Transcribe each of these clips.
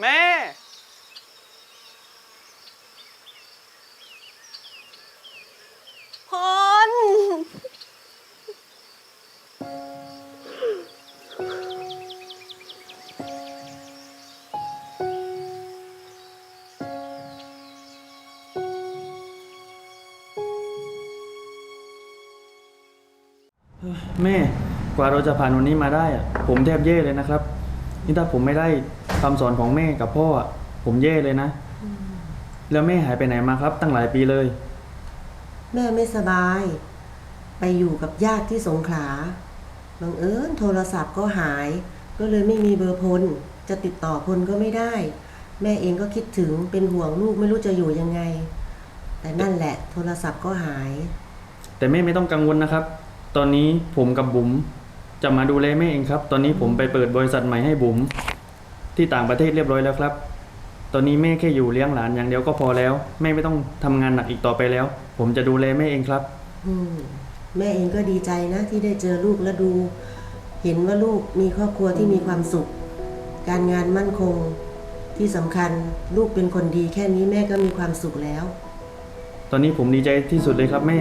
แม่พลแม่กว่าเราจะผ่านวันนี้มาได้อะผมแทบแย่เลยนะครับ นี่ถ้าผมไม่ได้ คำสอนของแม่กับพ่ออะผมแย่เลยนะ แล้วแม่หายไปไหนมาครับ ตั้งหลายปีเลย แม่ไม่สบาย ไปอยู่กับญาติที่สงขลาบังเอิญโทรศัพท์ก็หาย ก็เลยไม่มีเบอร์พล จะติดต่อพลก็ไม่ได้ แม่เองก็คิดถึงเป็นห่วงลูกไม่รู้จะอยู่ยังไง แต่นั่นแหละโทรศัพท์ก็หาย แต่แม่ไม่ต้องกังวลนะครับ ตอนนี้ผมกับบุ๋มจะมาดูแลแม่เองครับ ตอนนี้ผมไปเปิดบริษัทใหม่ให้บุ๋ม ที่ต่างประเทศเรียบร้อยแล้วครับ ตอนนี้แม่แค่อยู่เลี้ยงหลานอย่างเดียวก็พอแล้ว แม่ไม่ต้องทำงานหนักอีกต่อไปแล้ว ผมจะดูแลแม่เองครับ อืมแม่เองก็ดีใจนะที่ได้เจอลูกและดู เห็นว่าลูกมีครอบครัวที่มีความสุข การงานมั่นคงที่สำคัญลูกเป็นคนดีแค่นี้แม่ก็มีความสุขแล้ว ตอนนี้ผมดีใจที่สุดเลยครับแม่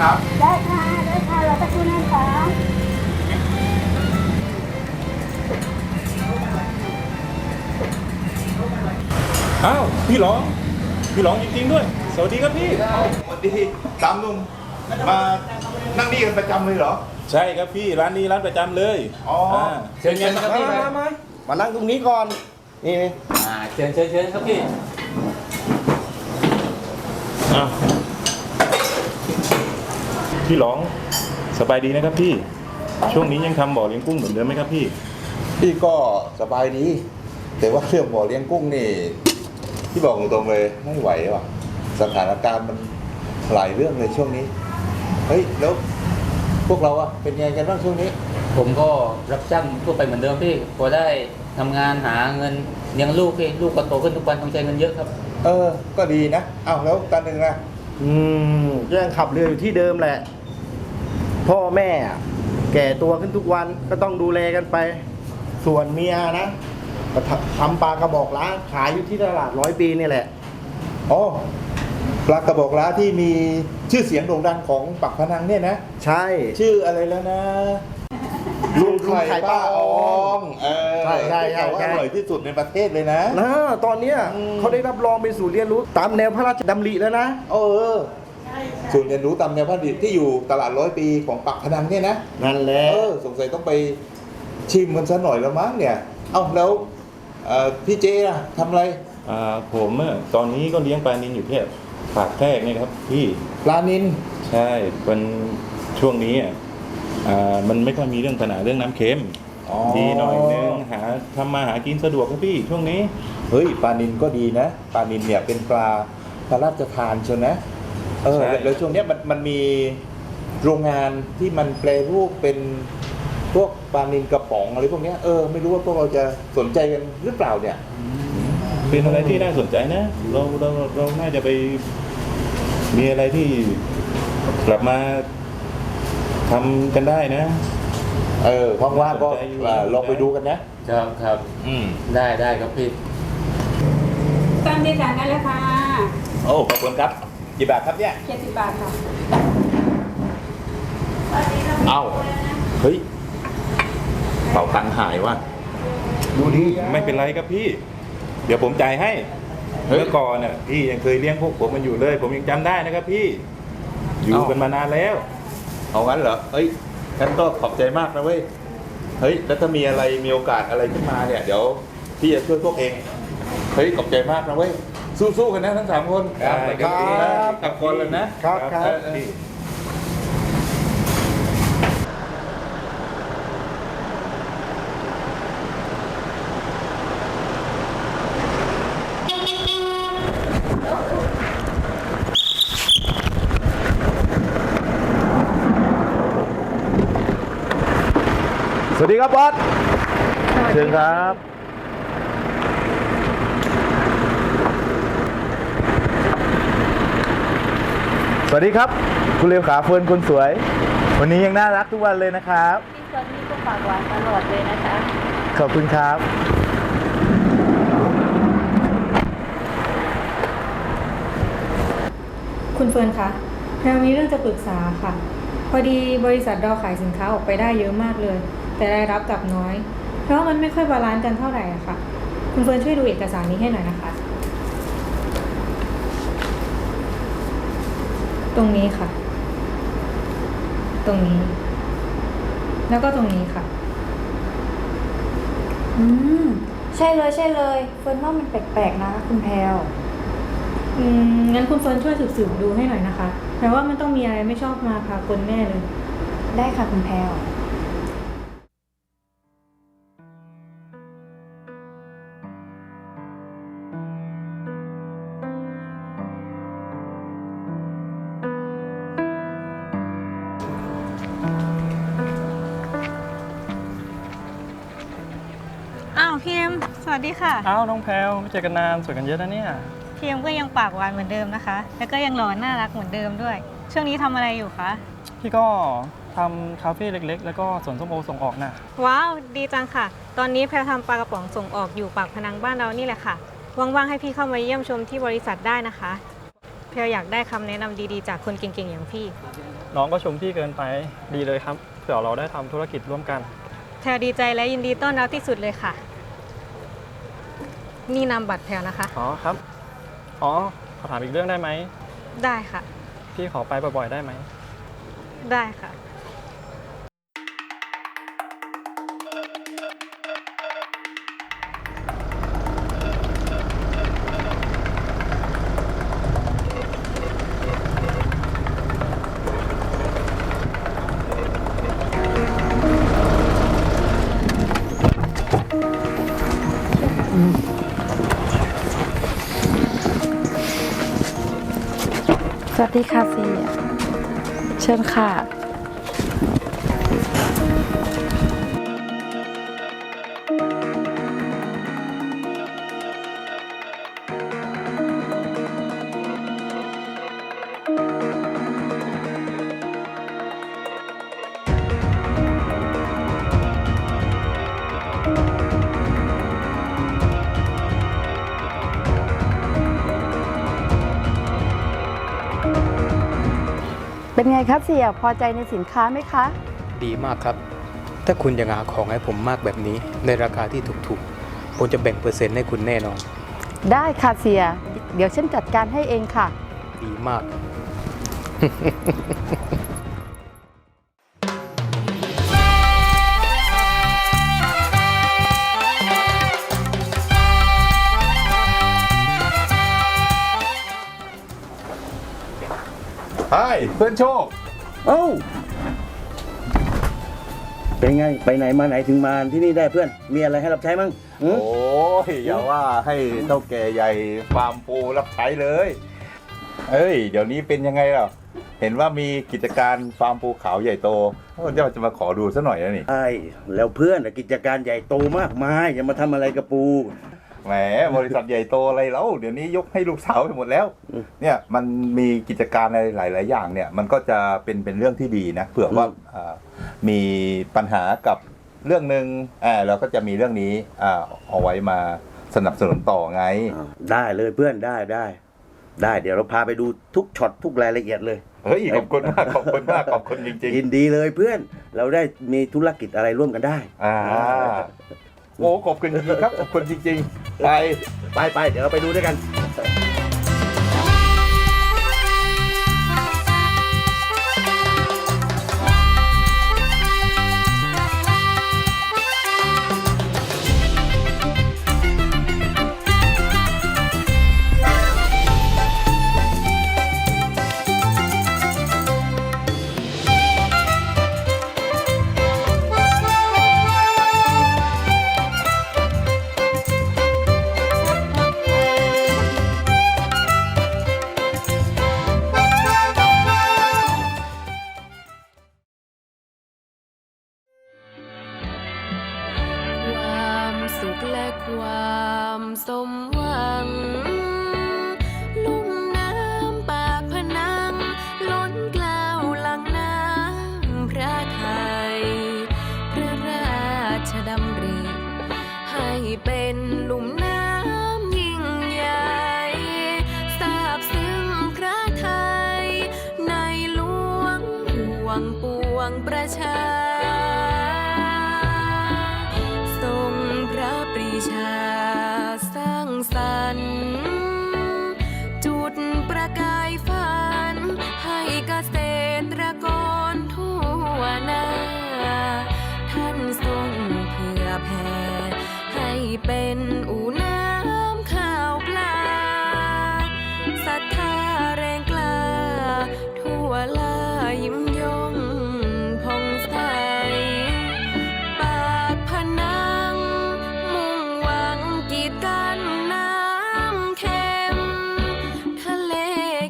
ครับ ได้ค่ะได้ค่ะเราจะคุณนะคะอ้าวพี่หลองพี่หลองจริงๆด้วย สวัสดีครับพี่สวัสดีสามหนุ่มมานั่งนี่กันประจำเลยเหรอ ใช่ครับพี่ร้านนี้ร้านประจำเลยอ๋ออ่าเชิญเงินครับพี่มามามานั่งตรงนี้ก่อน นี่นี่อ่าเชิญเชิญเชิญครับพี่อ้าว พี่หลองสบายดีนะครับพี่ ช่วงนี้ยังทำบ่อเลี้ยงกุ้งเหมือนเดิมไหมครับพี่ พี่ก็สบายดี แต่ว่าเรื่องบ่อเลี้ยงกุ้งนี่พี่บอกตรงๆเลยไม่ไหวว่ะ สถานการณ์มันหลายเรื่องเลยช่วงนี้ เฮ้ยแล้วพวกเราอะเป็นไงกันบ้างช่วงนี้ ผมก็รับจ้างทั่วไปเหมือนเดิมพี่พอได้ทำงานหาเงินเลี้ยงลูกพี่ลูกก็โตขึ้นทุกวันต้องใช้เงินเยอะครับ เออ ก็ดีนะอ้าวแล้วกันหนึ่งนะ อืมยังขับเรืออยู่ที่เดิมแหละ พ่อแม่อะแก่ตัวขึ้นทุกวันก็ต้องดูแลกันไป ส่วนเมียนะก็ทำทำปลากระบอกล้างขายอยู่ที่ตลาดร้อยปีนี่แหละอ๋อปลากระบอกล้าที่มีชื่อเสียงโด่งดังของปักพนังเนี่ยนะ ใช่ ชื่ออะไรแล้วนะลุงไข่ป้าอองเออใช่ใช่ใช่แต่ว่าใช่อร่อยที่สุดในประเทศเลยนะนะตอนเนี้ยอืมเขาได้รับรองเป็นศูนย์เรียนรู้ตามแนวพระราชดำริแล้วนะ เออ ศูนย์เรียนรู้ตามแนวพระดิษฐ์ที่อยู่ตลาดร้อยปีของปักพนังเนี่ยนะนั่นแหละเออสงสัยต้องไปชิมมันซะหน่อยแล้วมั้งเนี่ย เอ้าแล้วเอ่อพี่เจอะทำอะไรอ่าผมอะตอนนี้ก็เลี้ยงปลานินอยู่แค่ปากแพรกเนี่ยครับพี่ ปลานินใช่มันช่วงนี้อะอ่ามันไม่ค่อยมีเรื่องปัญหาเรื่องน้ำเค็มอ๋อดีหน่อยนึงหาทำมาหากินสะดวกครับพี่ช่วงนี้ เฮ้ยปลานินก็ดีนะปลานินเนี่ยเป็นปลาพระราชทานเชียวนะ เออใช่ แล้วช่วงเนี้ยมันมันมีโรงงานที่มันแปลรูปเป็นพวกปลานินกระป๋องอะไรพวกเนี้ยเออไม่รู้ว่าพวกเราจะสนใจกันหรือเปล่าเนี่ยพเป็นอะไรที่น่าสนใจนะ เราเราเราน่าจะไป มีอะไรที่กลับมาทำกันได้นะ เออว่างๆก็สนใจอยู่อ่าลองไปดูกันนะ ครับครับ อืมได้ได้ครับพี่ตามที่สั่งได้แล้วค่ะ โอ้ขอบคุณครับ กี่บาทครับเนี่ยเจ็ดสิบบาทค่ะ เอ้าเฮ้ยเป๋าตังค์หายว่ะดูดีไม่เป็นไรครับพี่ เดี๋ยวผมจ่ายให้เฮ้ยเมื่อก่อนน่ะพี่ยังเคยเลี้ยงพวกผมมันอยู่เลย ผมยังจำได้นะครับพี่ อยู่เอ้ากันมานานแล้ว เอางั้นเหรอเฮ้ยงั้นก็ขอบใจมากนะเว้ยเฮ้ยแล้วถ้ามีอะไรมีโอกาสอะไรขึ้นมาเนี่ย เดี๋ยวพี่จะช่วยพวกเองเฮ้ยขอบใจมากนะเว้ย สู้ๆกันนะทั้งสามคนได้ครับพี่กลับคนเลยนะครับครับเออเออพี่สวัสดีครับบอสเชิญครับ สวัสดีครับ คุณเลวขาเฟิร์นคนสวย วันนี้ยังน่ารักทุกวันเลยนะครับพี่เฟิร์นนี่ก็ปากหวานตลอดเลยนะคะขอบคุณครับ คุณเฟิร์นคะเรามีเรื่องจะปรึกษาค่ะ พอดีบริษัทเราขายสินค้าออกไปได้เยอะมากเลย แต่รายรับกลับน้อย เพราะว่ามันไม่ค่อยบาลานซ์กันเท่าไหร่อะค่ะ คุณเฟิร์นช่วยดูเอกสารนี้ให้หน่อยนะคะ ตรงนี้ค่ะ ตรงนี้ แล้วก็ตรงนี้ค่ะ อืม ใช่เลยใช่เลย เฟิร์นว่ามันแปลกๆนะ คุณแพลวอืมงั้นคุณเฟิร์นช่วยสืบๆดูให้หน่อยนะคะแปลว่ามันต้องมีอะไรไม่ชอบมาพากลแน่เลย ได้ค่ะคุณแพลว สวัสดีค่ะ อ้าวน้องแพลวไม่เจอกันนานสวยกันเยอะนะเนี่ยพีเอ็มก็ยังปากหวานเหมือนเดิมนะคะ แล้วก็ยังหล่อน่ารักเหมือนเดิมด้วย ช่วงนี้ทำอะไรอยู่คะ พี่ก็ทำคาเฟ่เล็ก ๆ แล้วก็สวนส้มโอส่งออกน่ะว้าว ดีจังค่ะ ตอนนี้แพลทำปลากระป๋องส่งออกอยู่ปากพนังบ้านเรานี่แหละค่ะ ว่างๆให้พี่เข้ามาเยี่ยมชมที่บริษัทได้นะคะ แพลอยากได้คำแนะนำดีๆ จากคนเก่งๆ อย่างพี่ น้องก็ชมพี่เกินไปดีเลยครับเผื่อเราได้ทำธุรกิจร่วมกัน แพลดีใจและยินดีต้อนรับที่สุดเลยค่ะ นี่นามบัตรแพลนะคะ อ๋อครับ อ๋อขอถามอีกเรื่องได้ไหม ได้ค่ะ พี่ขอไปบ่อยๆได้ไหม ได้ค่ะ วัสดีค่ะเสียเชิญค่ะ เป็นไงคะเสียพอใจในสินค้าไหมคะ ดีมากครับ ถ้าคุณยังหาของให้ผมมากแบบนี้ ในราคาที่ถูกๆ ผมจะแบ่งเปอร์เซ็นต์ให้คุณแน่นอน ได้ค่ะเสีย เดี๋ยวฉันจัดการให้เองค่ะ ดีมาก ใช่เพื่อนโชค เอ้าเป็นไง ไปไหนมาไหนถึงมาที่นี่ได้เพื่อน มีอะไรให้รับใช้มั้งหือโอ้ยอย่าว่าให้เท่าแก่ใหญ่ฟาร์มปูรับใช้เลย เอ้ย เดี๋ยวนี้เป็นยังไงล่ะเห็นว่ามีกิจการฟาร์มปูขาวใหญ่โตก็จะจะมาขอดูซะหน่อยนะนี่ใช่แล้วเพื่อนน่ะกิจการใหญ่โตมากมายจะมาทำอะไรกับปู แหมบริษัทใหญ่โตอะไรแล้ว เดี๋ยวนี้ยกให้ลูกสาวไปหมดแล้ว เนี่ยมันมีกิจการอะไรหลาย ๆ อย่างเนี่ย มันก็จะเป็นเป็นเรื่องที่ดีนะเผื่อว่าอ่ามีปัญหากับเรื่องหนึ่งอ่าเราก็จะมีเรื่องนี้อ่าเอาไว้มาสนับสนุนต่อไง ได้เลยเพื่อนได้ได้ได้ เดี๋ยวเราพาไปดูทุกช็อตทุกรายละเอียดเลยเฮ้ยขอบคุณมากขอบคุณมากขอบคุณจริงยินดีเลยเพื่อนเราได้มีธุรกิจอะไรร่วมกันได้ๆอ่าโอ้ขอบคุณจริงๆครับขอบคุณจริงๆ ไป ไปไปเดี๋ยวเราไปดูด้วยกัน ความสมหวัง ลุ่มน้ำปากพนัง ล้นกล้าวหลังน้ำพระไทย พระราชดำริ ให้เป็นลุ่มน้ำยิ่งใหญ่ทราบซึ้งพระไทย ในหลวงห่วงปวงประชารงพระปรีชา